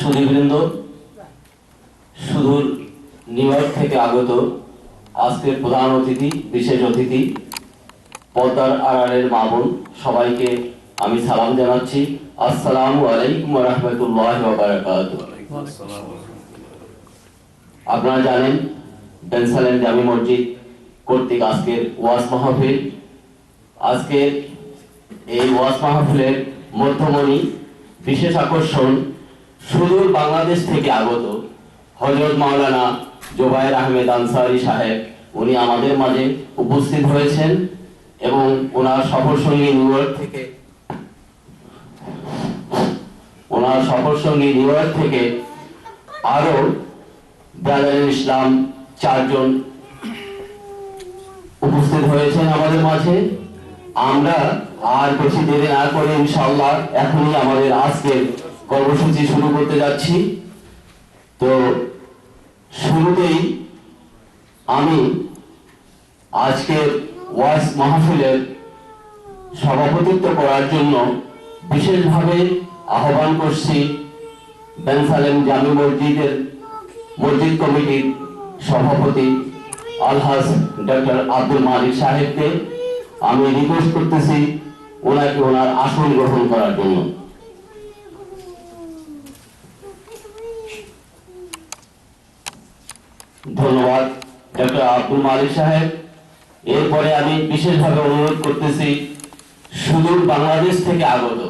সুদীবৃন্দ সুদূর new York থেকে আগত আজকের প্রধান অতিথি, বিশেষ অতিথি, পদ্মার আড়ালের মা বোন, সবাইকে আমি সালাম জানাচ্ছি। আসসালামু আলাইকুম রহমতুল্লাহ আপনারা জানেন বেনসালেম জামি মসজিদ কর্তৃক আজকের ওয়াজ মাহফিল। আজকের এই ওয়াজ মাহফিলের মধ্যমণি, বিশেষ আকর্ষণ সুদূর বাংলাদেশ থেকে আগত হজরত মাওলানা জোবায়ের আহমেদ আনসারি সাহেব, উনি আমাদের মাঝে উপস্থিত হয়েছেন এবং ওনার সফর সঙ্গী নিউ ইয়র্ক থেকে, ওনার সফর সঙ্গী নিউ ইয়র্ক থেকে আরও ব্রাদার ইসলাম চারজন উপস্থিত হয়েছেন আমাদের মাঝে। আমরা আর বেশি দেরি না করে ইনশাআল্লাহ এখনই আমাদের আজকের কর্মসূচি শুরু করতে যাচ্ছি। তো শুরুতেই আমি আজকের ওয়াইস মাহফিলের সভাপতিত্ব করার জন্য বিশেষভাবে আহ্বান করছি বেনসালেম জামি মসজিদের মসজিদ কমিটির সভাপতি আলহাজ ডক্টর আব্দুল মালিক সাহেবকে আমি রিকোয়েস্ট করতেছি, ওনাকে ওনার আসন গ্রহণ করার জন্য। ধন্যবাদ, ডক্টর আব্দুল মালিক সাহেব। এরপরে আমি বিশেষভাবে অনুরোধ করতেছি, সুদূর বাংলাদেশ থেকে আগত।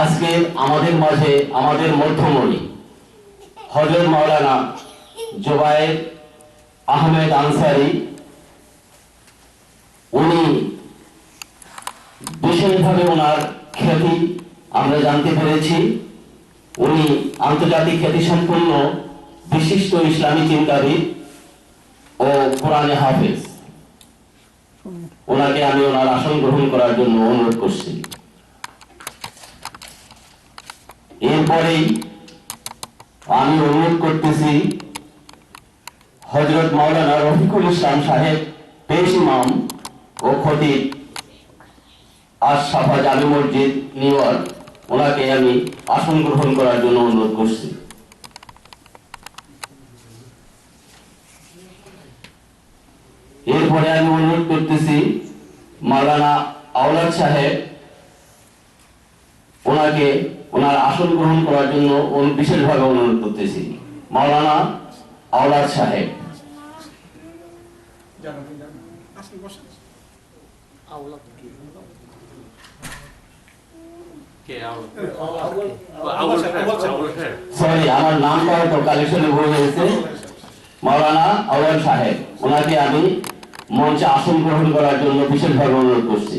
আজকে আমাদের মাঝে আমাদের মধ্যমণি হজরত মাওলানা জোবায়ের আহমেদ আনসারি, উনি বিশেষভাবে ওনার খ্যাতি আমরা জানতে পেরেছি। উনি আন্তর্জাতিক খ্যাতি সম্পন্ন বিশিষ্ট ইসলামী চিন্তাবিদ ও কোরআনে হাফেজ। ওনাকে আমি ওনার আসন গ্রহণ করার জন্য অনুরোধ করছি। এরপরেই আমি অনুরোধ করতেছি হজরত মাওলানা রফিকুল ইসলাম সাহেব, পেশ ইমাম ও খতিব আশরাফা জামি মসজিদ নিউ ইয়র্ক ওনাকে আমি আসন গ্রহণ করার জন্য অনুরোধ করছি। এরপরে আমি অনুরোধ করতেছি মাওলানা আওলাদ সাহেব ওনাকে ওনার আসন গ্রহণ করার জন্য বিশেষভাবে অনুরোধ করতেছি। মাওলানা আওলাদ সাহেব। সরি আমার নামটা হয়তো কালেকশনে ভুল হয়েছে। মাওলানা আওয়াল সাহেব ওনাকে আমি মঞ্চে আসন গ্রহণ করার জন্য বিশেষভাবে অনুরোধ করছি।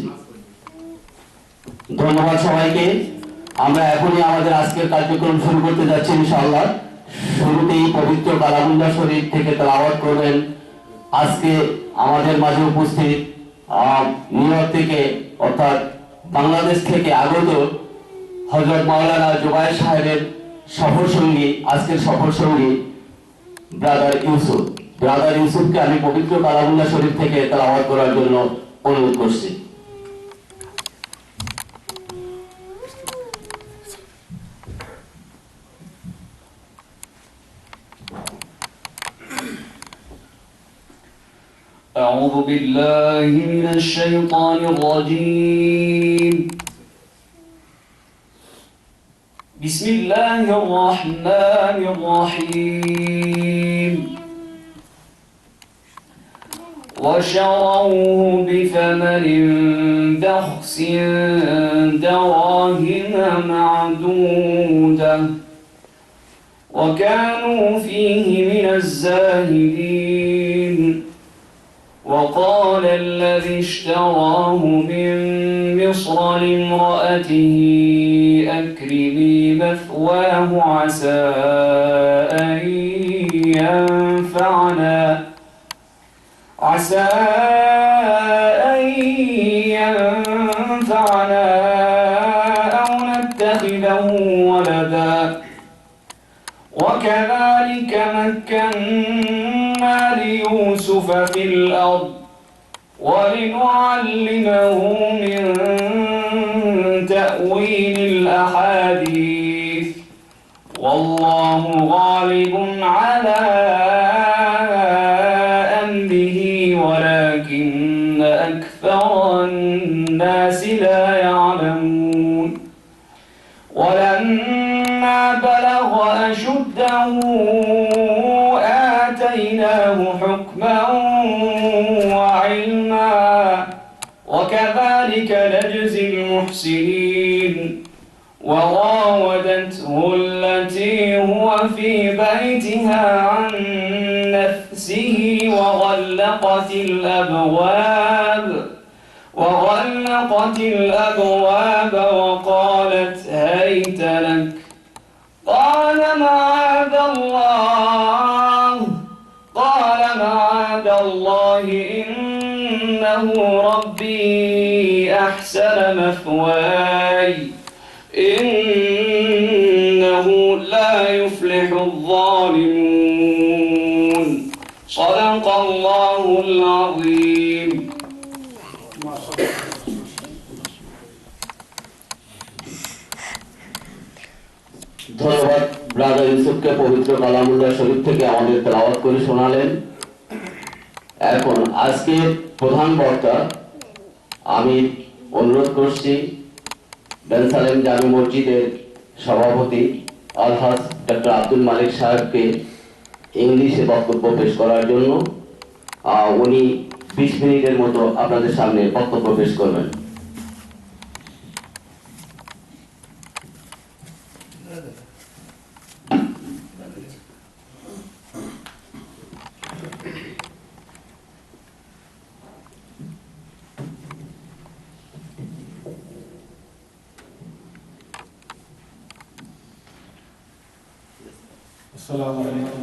ধন্যবাদ সবাইকে। আমরা এখনই আমাদের আজকের কার্যক্রম শুরু করতে যাচ্ছি ইনশাআল্লাহ। শুরুতেই পবিত্র কালামুল্লাহ শরীফ থেকে তেলাওয়াত করবেন। আজকে আমাদের মাঝে উপস্থিত নিউ ইয়র্ক থেকে, অর্থাৎ বাংলাদেশ থেকে আগত হজরত মাওলানা জুবাইর সাহেবের সফর সঙ্গী আজকের সফর সঙ্গী ব্রাদার ইউসুফ। ব্রাদার ইউসুফকে আমি পবিত্র কালামুল্লাহ শরীফ থেকে তেলাওয়াত করার জন্য অনুরোধ করছি أعوذ بالله من الشيطان الرجيم بسم الله الرحمن الرحيم وشروه بثمن بخس دراهم معدودة وكانوا فيه من الزاهدين. وقال الذي اشتراه من مصر لامرأته أكرمي مثواه عسى أن ينفعنا. عسى أن ينفعنا أو نتخذه ولدا. وكذلك مكنا ليوسف في الأرض ولنعلمه من تأويل الأحاديث. والله غالب على الناس لا يعلمون. ولما بلغ أشده آتيناه حكما وعلما وكذلك نجزي المحسنين. وراودته التي هو في بيتها عن نفسه وغلقت الأبواب. وغلقت الأبواب وقالت هيت لك. قال معاذ الله. قال معاذ الله إنه ربي أحسن مثواي. إنه لا يفلح الظالمون. صدق الله العظيم. ধন্যবাদ, ব্রাদার ইউসুফকে পবিত্র কালামুল্লাহ শরীফ থেকে আমাদের তেলাওয়াত করে শোনালেন। এখন আজকে প্রধান বক্তা, আমি অনুরোধ করছি বেনসালেম জামি মসজিদের সভাপতি আলহাজ ডক্টর আব্দুল মালিক সাহেবকে ইংলিশে বক্তব্য পেশ করার জন্য উনি বিশ মিনিটের মতো আপনাদের সামনে বক্তব্য পেশ করবেন السلام عليكم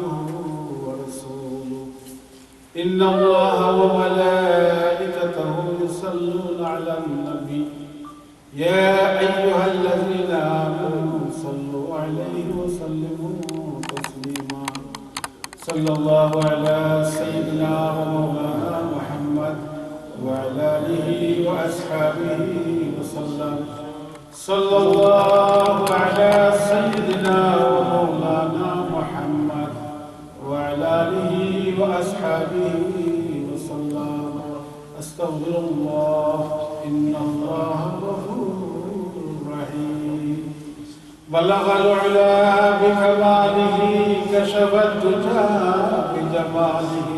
إن الله وملائكته يصلون على النبي. يا أيها الذين آمنوا صلوا عليه وسلموا تسليما. صلى الله على سيدنا ومولانا محمد وعلى آله وأصحابه وسلم. صلى الله على سيدنا ومولانا وأصحابه وسلم أستغفر الله إن الله غفور رحيم. بلغ العلا بكماله كشف الدجى بجماله.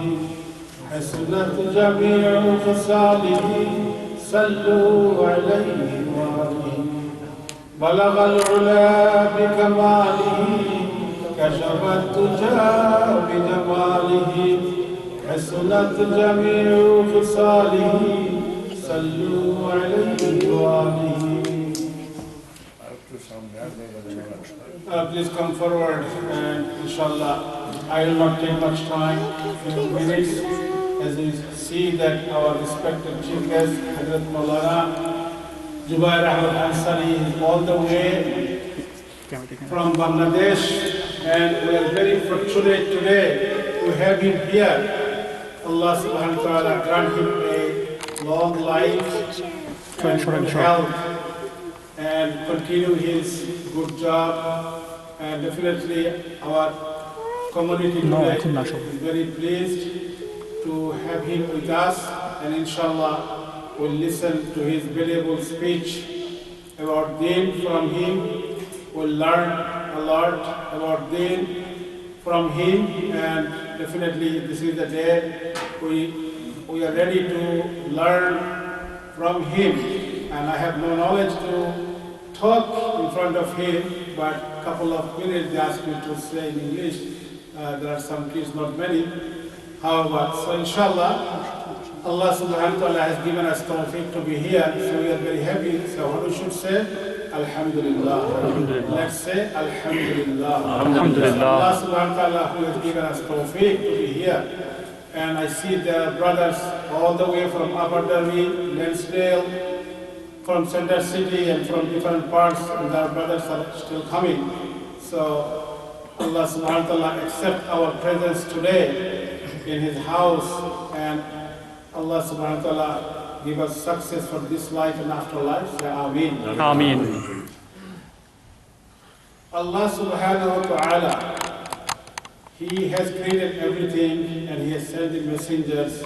حسنت جميع خصاله صلوا عليه وآله. بلغ العلا بكماله كشف الدجى بجماله حسنت جميع خصاله صلوا عليه وآله Uh, please come forward and inshallah, I will not take much time, few minutes, as you see that our respected chief guest, Hazrat Maulana Jubair Ahmed Ansari is all the way from Bangladesh and we are very fortunate today to have him here. Allah subhanahu wa ta'ala grant him a long life and good health and continue his good job. And definitely our community today is very pleased to have him with us. And inshallah, we'll listen to his valuable speech about Deen from him. We'll learn a lot about Deen from him. And definitely this is the day we, we are ready to learn from him. And I have no knowledge to talk in front of him, but a couple of minutes they asked me to say in English. Uh, there are some kids, not many. However, so inshallah, Allah subhanahu wa ta'ala has given us tawfiq to be here, so we are very happy. So what we should say? Alhamdulillah. Let's say Alhamdulillah. Alhamdulillah. Allah subhanahu wa ta'ala who has given us tawfiq to be here. And I see there are brothers all the way from Abu Dhabi, Lansdale, from Center City and from different parts, and our brothers are still coming. So Allah subhanahu wa ta'ala accept our presence today in His house and Allah subhanahu wa ta'ala give us success for this life and afterlife. Say Ameen. Ameen. Allah subhanahu wa ta'ala, He has created everything and He has sent the messengers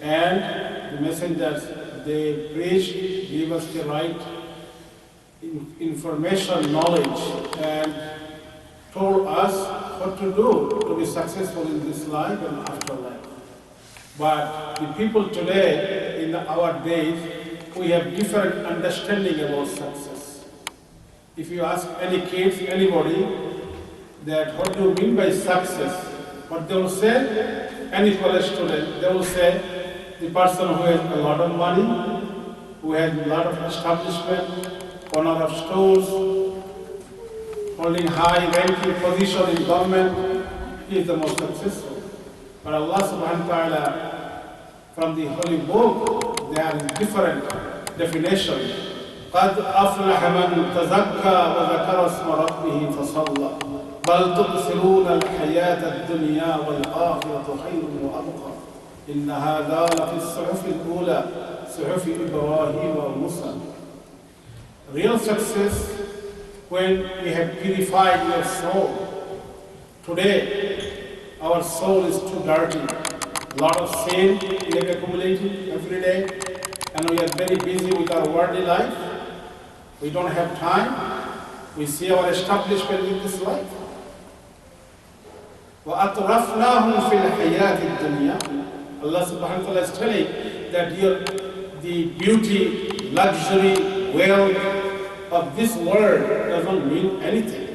and the messengers, they preach, give us the right information, knowledge and told us what to do to be successful in this life and afterlife. But the people today, in our days, we have different understanding about success. If you ask any kids, anybody, that what do you mean by success, what they will say, any college student, they will say, the person who has a lot of money, who has a lot of establishment, owner of stores, holding high ranking position in government, he is the most successful. But Allah subhanahu wa ta'ala, from the holy book, there are different definitions. قد أفلح من تزكى وذكر اسم ربه فصلى بل تؤثرون الحياة الدنيا والآخرة خير وأبقى إن هذا لفي الصحف الأولى صحف إبراهيم وموسى Real success when we have purified your soul. Today, our soul is too dirty. A lot of sin we have accumulated every day, and we are very busy with our worldly life. We don't have time. We see our establishment in this life. وَأَطْرَفْنَاهُمْ فِي الْحَيَاةِ الدُّنْيَا Allah subhanahu wa ta'ala is telling that your, the beauty, luxury, wealth of this world doesn't mean anything.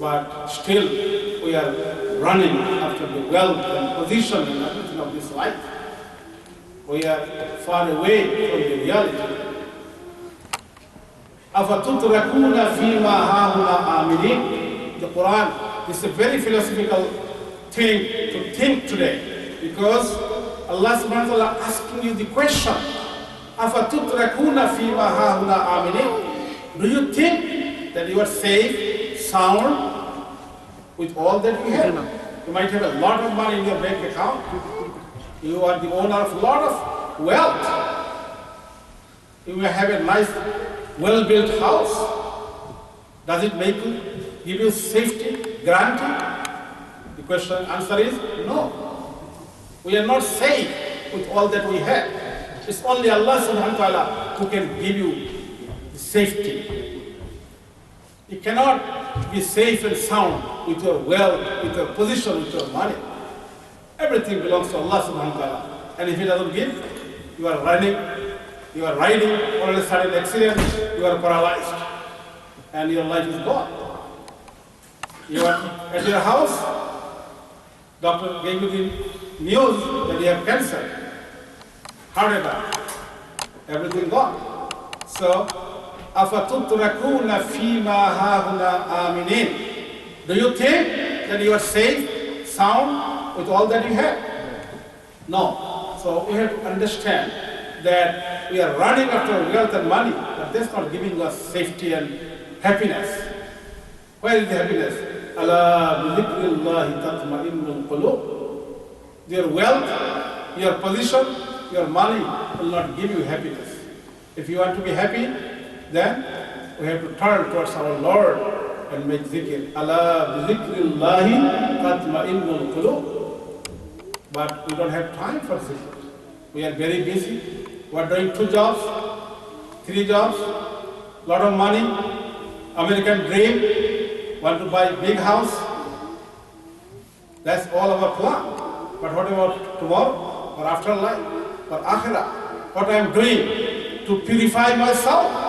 But still, we are running after the wealth and position and everything of this life. We are far away from the reality. أفتتركون فيما هاهنا آمنين The Quran is a very philosophical thing to think today because Allah subhanahu wa ta'ala asking you the question أفتتركون فيما هاهنا آمنين Do you think that you are safe, sound with all that you have? You might have a lot of money in your bank account. You are the owner of a lot of wealth. You may have a nice, well-built house. Does it make you, give you safety, guarantee? The question, answer is no. We are not safe with all that we have. It's only Allah subhanahu wa ta'ala who can give you safety. You cannot be safe and sound with your wealth, with your position, with your money. Everything belongs to Allah subhanahu wa ta'ala. And if He doesn't give, you are running, you are riding, all of a sudden accident, you are paralyzed. And your life is gone. You are at your house, doctor gave you the news that you have cancer, attack, everything gone. So, afatutrakuna fima hahuna aminin. Do you think that you are safe, sound, with all that you have? No. So we have to understand that we are running after wealth and money, but that's not giving us safety and happiness. Where is the happiness? Allah. Your wealth, your position, your money will not give you happiness. If you want to be happy, then we have to turn towards our Lord and make zikr. Allah. But we don't have time for zikr. We are very busy. We are doing two jobs, three jobs, lot of money, American dream, want to buy big house. That's all our plan. But what about tomorrow or afterlife or akhirah? What I am doing to purify myself?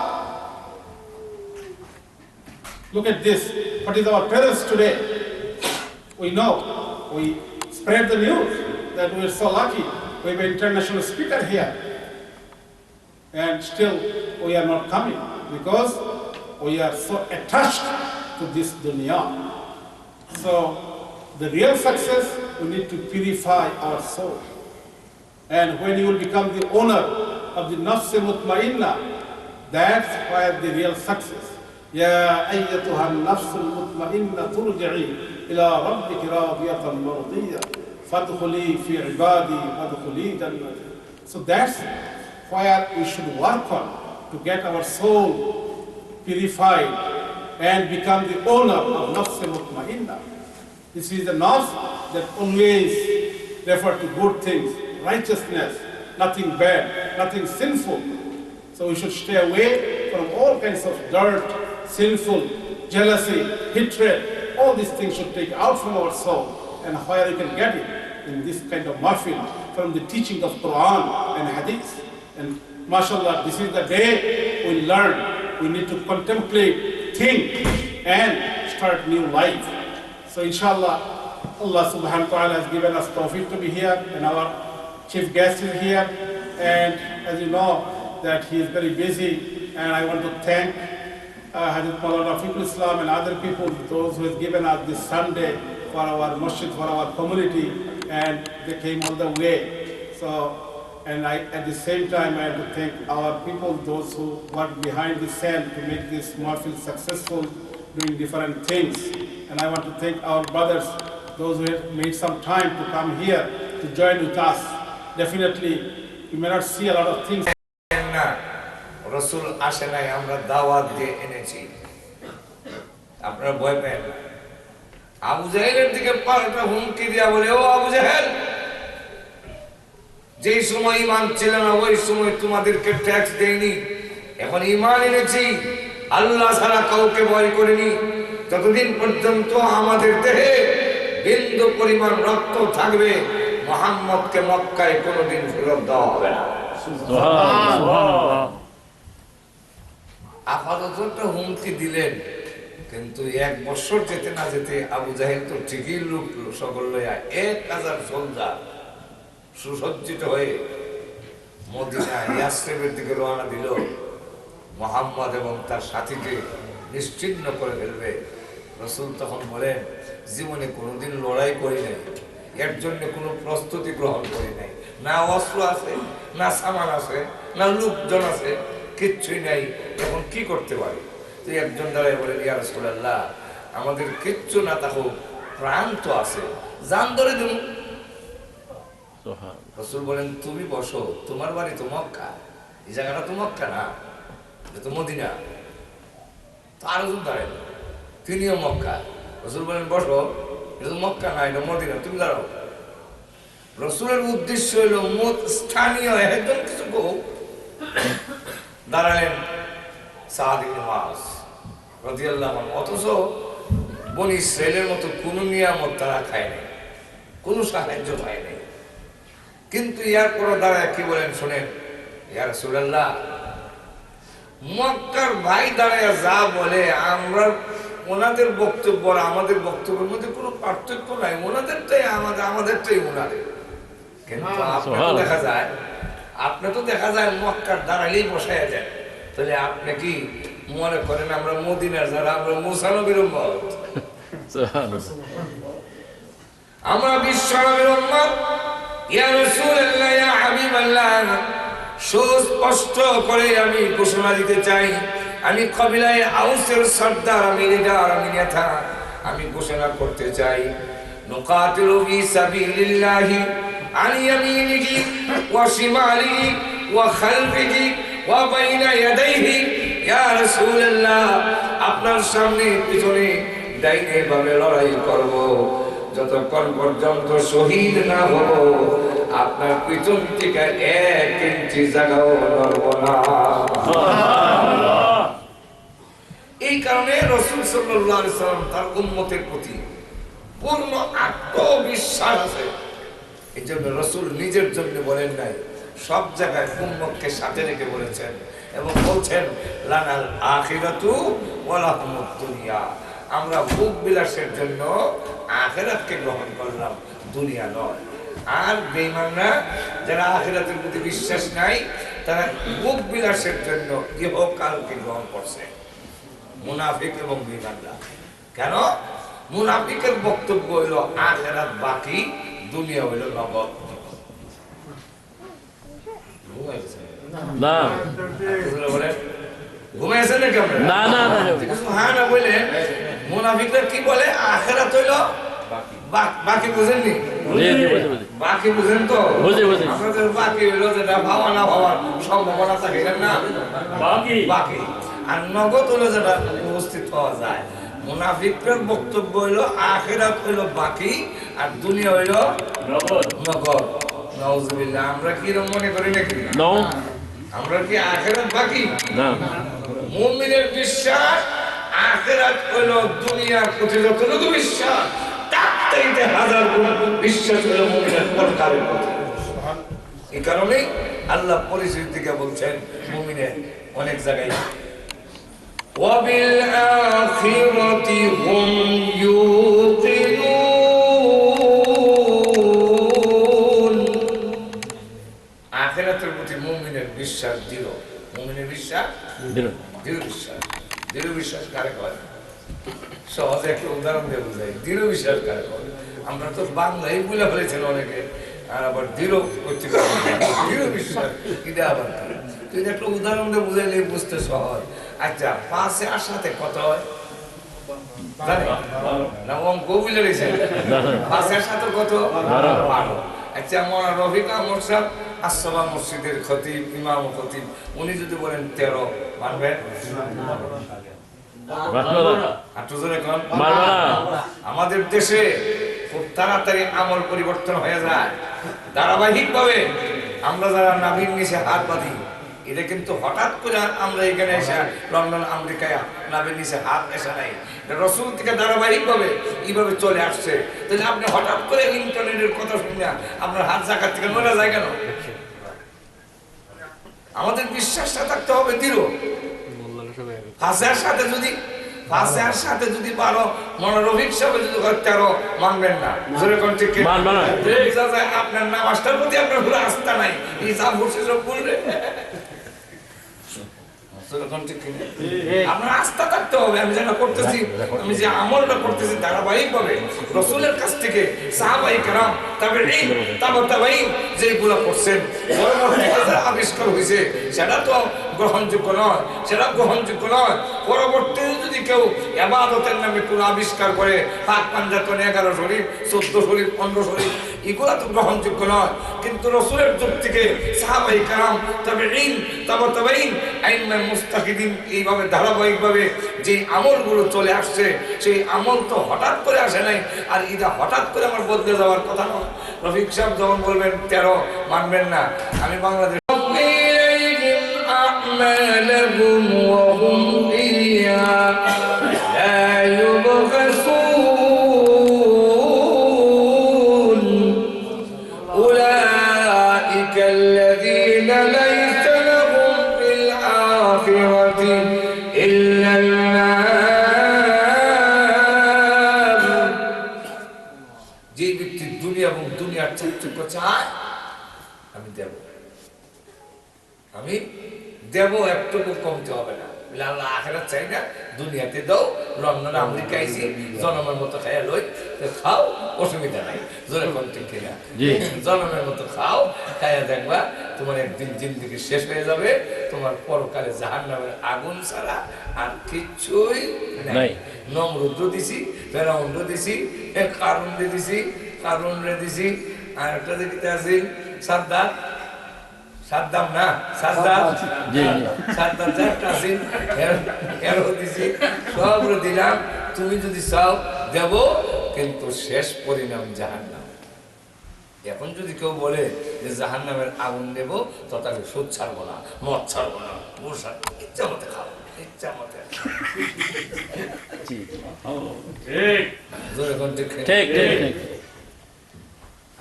Look at this. What is our presence today? We know. We spread the news. that we're so lucky. We have an international speaker here. And still we are not coming because we are so attached to this dunya. So the real success, we need to purify our soul. And when you will become the owner of the nafs mutmainna, that's where the real success. يا أيتها النفس المطمئنة ترجعي إلى ربك راضية مرضية فادخلي في عبادي وادخلي جنتي. So that's where we should work on to get our soul purified and become the owner of nafs mutmainna. This is the nafs that always refer to good things, righteousness, nothing bad, nothing sinful. So we should stay away from all kinds of dirt, sinful, jealousy, hatred. All these things should take out from our soul. And where you can get it? In this kind of mahfil, from the teaching of Quran and Hadith. And mashallah, this is the day we learn. We need to contemplate, think, and start new life. So inshallah, Allah subhanahu wa ta'ala has given us tawfiq to be here and our chief guest is here. And as you know, that he is very busy and I want to thank uh, Hazrat Maulana Rafiqul Islam and other people, those who have given us this Sunday for our masjid, for our community and they came all the way. So, and I, at the same time, I have to thank our people, those who work behind the scene to make this mahfil successful, doing different things. And I want to thank our brothers, those who have made some time to come here to join with us. Definitely, you may not see a lot of things. রসুল আসে নাই, আমরা দাওয়াত দিয়ে এনেছি। আপনারা ভয় pen Abu জাহেলের দিকে পাল্টা হুমকি দিয়া বলে, ও আবু জাহেল, যেই সময় ইমান ছিল না, ওই সময় তোমাদেরকে ট্যাক্স দেয়নি এখন ইমান এনেছি, আল্লাহ ছাড়া কাউকে ভয় করিনি। যতদিন পর্যন্ত আমাদের দেহে বিন্দু পরিমাণ রক্ত থাকবে, মোহাম্মদকে মক্কায় কোনোদিন ফেরত দেওয়া হবে না। আপাতত একটা হুমকি দিলেন। কিন্তু এক বছর যেতে না যেতে আবু জাহেল তো ঠিকই লোক সকল লইয়া এক হাজার সোলজার সুসজ্জিত হয়ে মদিনা ইয়াসরেবের দিকে রওনা দিল। মোহাম্মদ এবং তার সাথীকে নিশ্চিন্ন করে ফেলবে। রসুল তখন বলেন, জীবনে কোনোদিন লড়াই করি নাই। এর জন্য কোনো প্রস্তুতি গ্রহণ করি নাই। না অস্ত্র আছে, না সামান আছে, না লোকজন আছে। কিচ্ছুই নাই। এখন কি করতে পারি? তুই একজন দাঁড়ায় বলেন ইয়া রসুল্লাহ আমাদের কিচ্ছু না থাকুক প্রাণ তো আছে জান ধরে দেবো রসুল বলেন তুমি বসো তোমার বাড়ি তো মক্কা এই জায়গাটা তো মক্কা না এটা তো মদিনা। তো আরও জন দাঁড়ায় তিনিও মক্কা। রসুল বলেন বসো এটা তো মক্কা না এটা মদিনা তুমি দাঁড়াও। রসুলের উদ্দেশ্য হলো মত স্থানীয় একজন কিছু দাঁড়ালেন সাদিক মাস রদিয়াল্লাহ অথচ মতো কোনো নিয়ামত তারা খায় নাই কোনো সাহায্য পায় কিন্তু ইয়ার পর দাঁড়ায় কি বলেন শোনেন ইয়ার সুরাল্লাহ মক্কার ভাই দাঁড়ায় যা বলে আমরা ওনাদের বক্তব্য আর আমাদের বক্তব্যের মধ্যে কোনো পার্থক্য নাই ওনাদেরটাই আমাদের আমাদেরটাই ওনাদের। কিন্তু দেখা যায় আপনি তো দেখা যায় মক্কার দাঁড়ালেই বসায় যায় তাহলে আপনি কি মনে করেন আমরা মদিনার যারা আমরা মুসানবির আমরা বিশ্বনবীর সুস্পষ্ট করে আমি ঘোষণা দিতে চাই। আমি কবিলায় আউসের সর্দার আমি লিডার আমি নেতা। আমি ঘোষণা করতে চাই। নুকাতিলু ফি সাবিলিল্লাহি ওয়া শিমালিহি ওয়া খালফিহি ওয়া বাইনা ইয়াদাইহি। ইয়া রাসূলুল্লাহ আপনার সামনে পিছনে ডাইনে ভাবে লড়াই করব। যতক্ষণ পর্যন্ত শহীদ না হব আপনার পিছন থেকে এক ইঞ্চি জায়গাও নড়ব না। এই কারণে রসুল সাল্লাম তার উন্মতের প্রতি পূর্ণ আত্মবিশ্বাস আছে। এই জন্য রসুল নিজের জন্য বলেন নাই, সব জায়গায় উম্মতকে সাথে রেখে বলেছেন এবং বলছেন, লানাল আখিরাতু ওয়ালাহুমুদ দুনিয়া। আমরা ভোগ বিলাসের জন্য আখেরাতকে গ্রহণ করলাম, দুনিয়া নয়। আর বেঈমানরা যারা আখিরাতের প্রতি বিশ্বাস নাই, তারা ভোগ বিলাসের জন্য ইহকালকে গ্রহণ করছে। মুনাফিক এবং বেঈমানরা। কেন? মুনাফিকের বক্তব্য হইল, আখেরাত বাকি দুনিয়া হইল নগদ না ঘুমাইছে নাকি? না না না হ্যাঁ না বলে মুনাফিকরা কি বলে আখেরাত হইল বাকি বুঝেননি বাকি বুঝেন তো বুঝি, বুঝি। আপনাদের বাকি হইল যেটা ভাবা না ভাবার সম্ভাবনা থাকে না বাকি বাকি আর নগদ হলো যেটা উপস্থিত হওয়া যায় মুনাফিকদের বক্তব্য হইল আখেরাত হইল বাকি আর দুনিয়া হইল নগদ। আমরা কি মনে করি নাকি? আমরা কি আখেরাত বাকি? না। মুমিনের বিশ্বাস আখেরাত হইল দুনিয়ার প্রতি যতটুকু বিশ্বাস তার চাইতে হাজার গুণ বিশ্বাস হইল মুমিনের প্রতি। এই কারণেই আল্লাহ পরিস্থিতি থেকে বলছেন মুমিনের অনেক জায়গায় وبالآخرة هم يوقنون আখেরাতের প্রতি মুমিনের বিশ্বাস দৃঢ় মুমিনের বিশ্বাস দিল দৃঢ় বিশ্বাস দৃঢ় বিশ্বাস কারে করে সহজে একটা উদাহরণ দিয়ে বুঝাই দৃঢ় বিশ্বাস কারে করে আমরা তো বাংলায় বলে ফেলেছিল অনেকে আর আবার দৃঢ় করতে পারি না। দৃঢ় বিশ্বাস এটা আবার কি? তুই একটা উদাহরণ দিয়ে বুঝাইলে বুঝতে সহজ আচ্ছা পাঁচে আর সাথে কত হয়? না অঙ্ক বুঝে রয়েছে। পাঁচের সাথে কত? বারো। বারো। আচ্ছা আমার রফিক আহমদ সাহেব মসজিদের খতিব ইমাম খতিব উনি যদি বলেন তেরো মানবেন? আমাদের দেশে খুব তাড়াতাড়ি আমল পরিবর্তন হয়ে যায়। ধারাবাহিক ভাবে আমরা যারা নাভির নিচে হাত বাঁধি এটা কিন্তু হঠাৎ করে আমরা এখানে এসে লন্ডন আমেরিকায় নাভির নিচে হাত এসে নাই। রসুল থেকে ধারাবাহিক ভাবে এইভাবে চলে আসছে? তাহলে আপনি হঠাৎ করে ইন্টারনেটের কথা শুনে আপনার হাত জায়গা থেকে নড়ে যায় কেন? আমাদের বিশ্বাসটা থাকতে হবে দৃঢ়। ফাঁসের সাথে যদি ফাঁসের সাথে যদি পারো মনোরভিক হিসাবে যদি হয় তেরো মানবেন না। আপনার নামাজটার প্রতি আপনার পুরো আস্থা নাই। বসে সব বললে আপনার আস্থা থাকতে হবে আমি যেটা করতেছি আমি যে আমলটা করতেছি ধারাবাহিক ভাবে রসুলের কাছ থেকে সাহাবাই কারাম তবে এই তাবা তাবাই যেগুলো করছেন পরবর্তীতে আবিষ্কার হয়েছে সেটা তো গ্রহণযোগ্য নয়, সেটা গ্রহণযোগ্য নয়। পরবর্তীতে যদি কেউ এবাদতের নামে কোনো আবিষ্কার করে পাক পাঞ্জাতন এগারো শরীফ, চোদ্দ শরীফ, পনেরো শরীফ, এগুলা তো গ্রহণযোগ্য নয়। কিন্তু রসুলের যুগ থেকে সাহাবাই কারাম তবে ঋণ তবে তবে আইন মুস্তাকিদিন এইভাবে ধারাবাহিকভাবে যে আমলগুলো চলে আসছে, সেই আমল তো হঠাৎ করে আসে নাই। আর এটা হঠাৎ করে আমার বদলে যাওয়ার কথা নয়। রফিক সাহেব যখন বলবেন, তেরো, মানবেন না। আমি বাংলাদেশ أعمالهم দেব একটুকু কমতে হবে না। আল্লাহ আখেরাত চাই না দুনিয়াতে দাও লন্ডন আমেরিকা আইসি জনমের মতো খাইয়া লই খাও অসুবিধা নাই। জোরে কোন ঠিক কিনা জনমের মতো খাও খাইয়া দেখবা তোমার একদিন জিন্দগি শেষ হয়ে যাবে তোমার পরকালে জাহান নামের আগুন ছাড়া আর কিচ্ছুই নাই। নমরুদ্র দিছি ফেরাউন্ড দিছি কারণ দিছি কারণ রে দিছি আর একটা দেখিতে আছি সাদ্দাম সাদ্দাম না সাদ্দাম। সাদ্দাম চারটা আছে এরও দিছি সব দিলাম তুমি যদি চাও দেব কিন্তু শেষ পরিণাম জাহান্নাম। এখন যদি কেউ বলে যে জাহান নামের আগুন দেব তো তাকে সুদ ছাড়বো না মদ ছাড়বো না ছাড়বো ইচ্ছা মতে খাও ইচ্ছা মতে।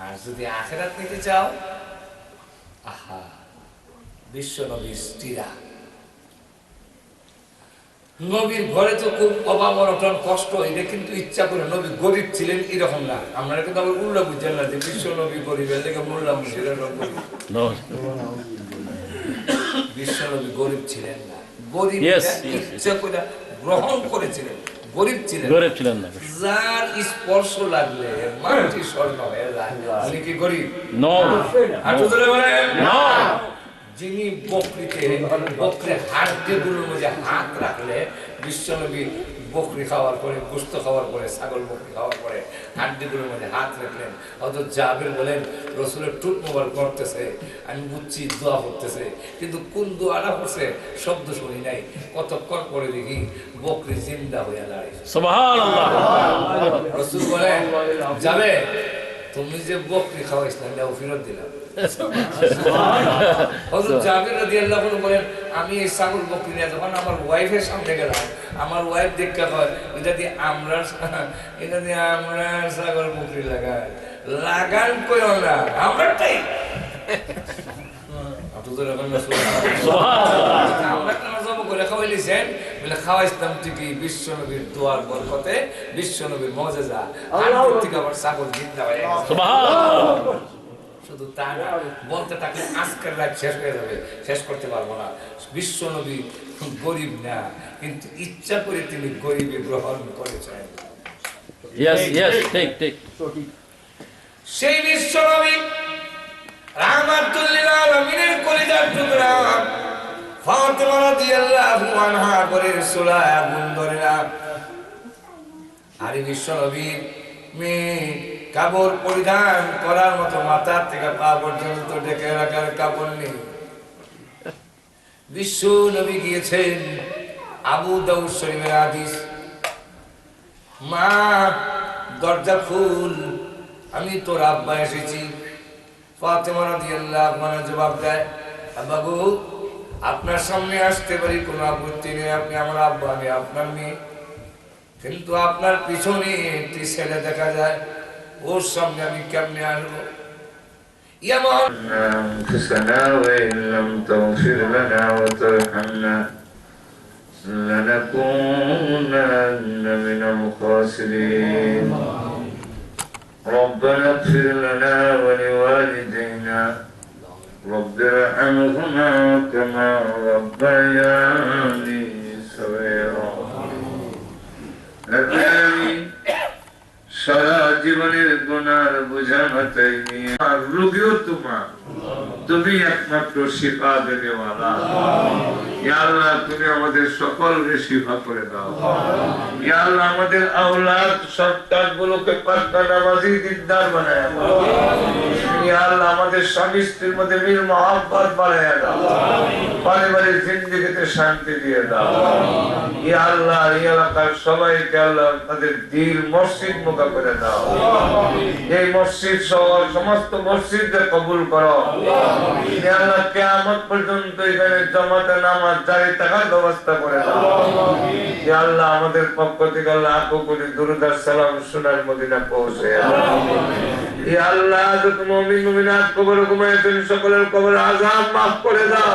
আর যদি আখেরাত নিতে চাও আহা স্ত্রীরা নবীর ঘরে তো খুব অভাব অনটন কষ্ট এটা কিন্তু ইচ্ছা করে নবী গরিব ছিলেন এরকম না। আমরা কিন্তু আবার উল্লা বুঝছেন না যে বিশ্ব নবী গরিব এর থেকে মোল্লা মুসিরা। বিশ্ব নবী গরিব ছিলেন না। গরিব ইচ্ছা করে গ্রহণ করেছিলেন। গরিব ছিলেন। গরিব ছিলেন না যার স্পর্শ লাগলে মাটি স্বর্ণ হয়ে যায়। উনি কি গরিব? নো হাঁটু ধরে বলেন। নো যিনি বকরিতে বকরে গুলোর মধ্যে হাত রাখলে বিশ্বনবী বকরি খাওয়ার পরে গোস্ত খাওয়ার পরে ছাগল বকরি খাওয়ার পরে হাড্ডিগুলোর মধ্যে হাত রাখলেন। অত জাবের বলেন রসুলের টুট মোবাইল করতেছে আমি বুঝছি দোয়া করতেছে কিন্তু কোন দোয়াটা করছে শব্দ শুনি নাই। কতক্ষণ পরে দেখি বকরি জিন্দা হয়ে দাঁড়িয়েছে রসুল বলেন যাবে তুমি যে বকরি খাওয়াইছ না ফেরত দিলাম। হযরত জাবির রাদিয়াল্লাহু আনহু বলেন আমি এই ছাগল বকরি নিয়ে যখন আমার ওয়াইফের সামনে গেলাম। আমার ওয়াইফ এটা দিয়ে আমরা এটা দিয়ে আমরা ছাগল বকরি লাগাই। লাগান কইও না আমরাটাই আপনি তো এরকম আমরা কেন জব বলে খাওয়াইছিলাম ঠিকই বিশ্ব নবীর দোয়ার বরকতে বিশ্ব নবীর মজেজা। আর থেকে আবার ছাগল জিন্দা শুধু তা না বলতে থাকলে আজকের লাইফ শেষ হয়ে যাবে শেষ করতে পারব না। বিশ্ব নবী গরিব না কিন্তু ইচ্ছা করে তিনি গরিবে গ্রহণ করেছেন। সেই বিশ্ব নবী রাহমাতুল্লিল আলামিনের কলিজার টুকরা ফাতেমা রাদিয়াল্লাহু আনহা করে সুলায় আগুন ধরে না। আর বিশ্ব নবীর মেয়ে কাপড় পরিধান করার মতো মাথা থেকে পা পর্যন্ত ডেকে রাখার কাপড় নেই। বিশ্ব নবী গিয়েছেন আবু দাউদ শরীফের হাদিস। মা, দরজা খুল, আমি তোর আব্বা এসেছি। ফাতেমা রাদিয়াল্লাহু আনহা জবাব দেয়, আব্বা গো, আপনার সামনে আসতে পারি, কোনো আপত্তি নেই। আপনি আমার আব্বা, আমি আপনার মেয়ে। কিন্তু আপনার পিছনে একটি ছেলে দেখা যায় ওর সামনে আমি কেমনে আসবো ইয়ামান أنفسنا وإن لم تغفر لنا وترحمنا لنكونن من الخاسرين ربنا اغفر لنا ولوالدينا رب ارحمهما كما ربياني صغيرا آمين সারা জীবনের গুনার বোঝা মাথায় নিয়ে। আর রোগীও তোমার। তুমি একমাত্র শিফা দেনেওয়ালা। ইয়া আল্লাহ তুমি আমাদের সকলকে শিফা করে দাও। ইয়া আল্লাহ আমাদের আওলাদ সন্তান গুলোকে পাক্কা নামাজি দিনদার বানায়। ইয়া আল্লাহ আমাদের স্বামী স্ত্রীর মধ্যে মিল মহাব্বত বাড়ায় দাও। পারিবারিক জিন্দগিতে শান্তি দিয়ে দাও। ইয়া আল্লাহ এই এলাকার সবাইকে আল্লাহ তাদের দিল মসজিদ মোকা করে দাও। এই মসজিদ সহ সমস্ত মসজিদে কবুল করো। ইয়া আল্লাহ কিয়ামত পর্যন্ত এখানে জমাতে নামাজ জারি থাকার ব্যবস্থা করে দাও। ইয়া আল্লাহ আমাদের পক্ষ থেকে আল্লাহ কোটি দুরুদার সালাম সোনার মদিনা পৌঁছে আল্লাহ মমিন মুমিন মুমিনাত কবর ঘুমাইতেন সকলের কবর আজাম মাফ করে দাও।